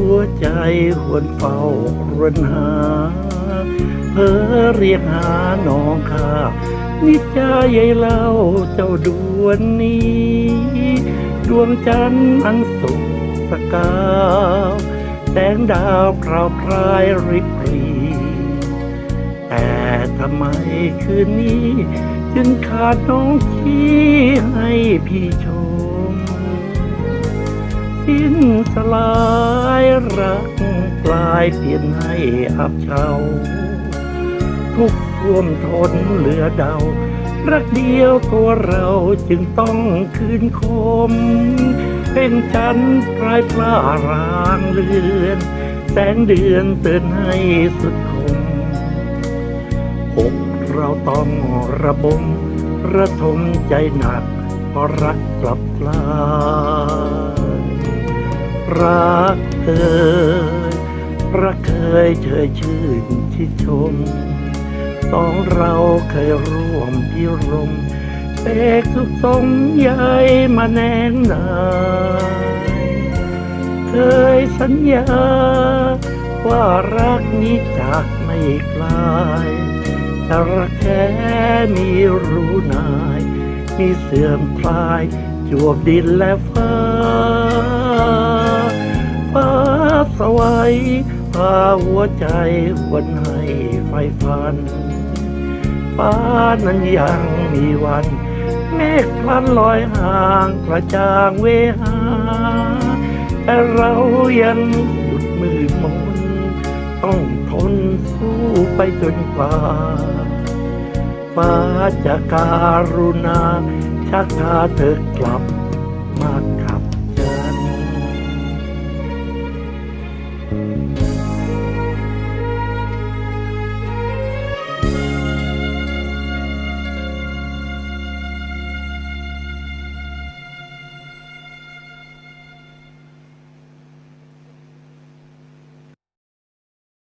หัวใจหวนเฝ้าครวญหา เพ้อเรียกหาน้องข้านิจายายเล่าเจ้าดวนนี้ ดวงจันทร์อันสุกสกาวแสงดาวพราวพรายริบรีแต่ทำไมคืนนี้ จึงขาดน้องที่ให้พี่ชม สิ้นสลายรักกลายเปลี่ยนให้อับเฉาทุกท่วมทนเหลือเดา รักเดียวตัวเราจึงต้องคืนคม เป็นจันทร์ปลายปลารางเลือน แสงเดือนเตือนให้สุดคมอกเราต้องระบม ระทมใจหนักเพราะรักกลับกลา รักเธอ รักเคยเชยชื่นชิชม สองเราเคยร่วมพิรมเสกสุขสมใยมาแนงนายเคยสัญญา ว่ารักนี้จากไม่คลายจะรักแท้มีรู้นาย มีเสื่อมคลายจวบดินและฟ้า สวัยพาหัวใจหวนให้ไฟฟันฟ้านั้นยังมีวัน เมฆพลันลอยห่างกระจางเวหา แต่เรายังหยุดมือมนต้องทนสู้ไปจนกว่าฟ้าจะการุณาชักพาเธอกลับมาขับ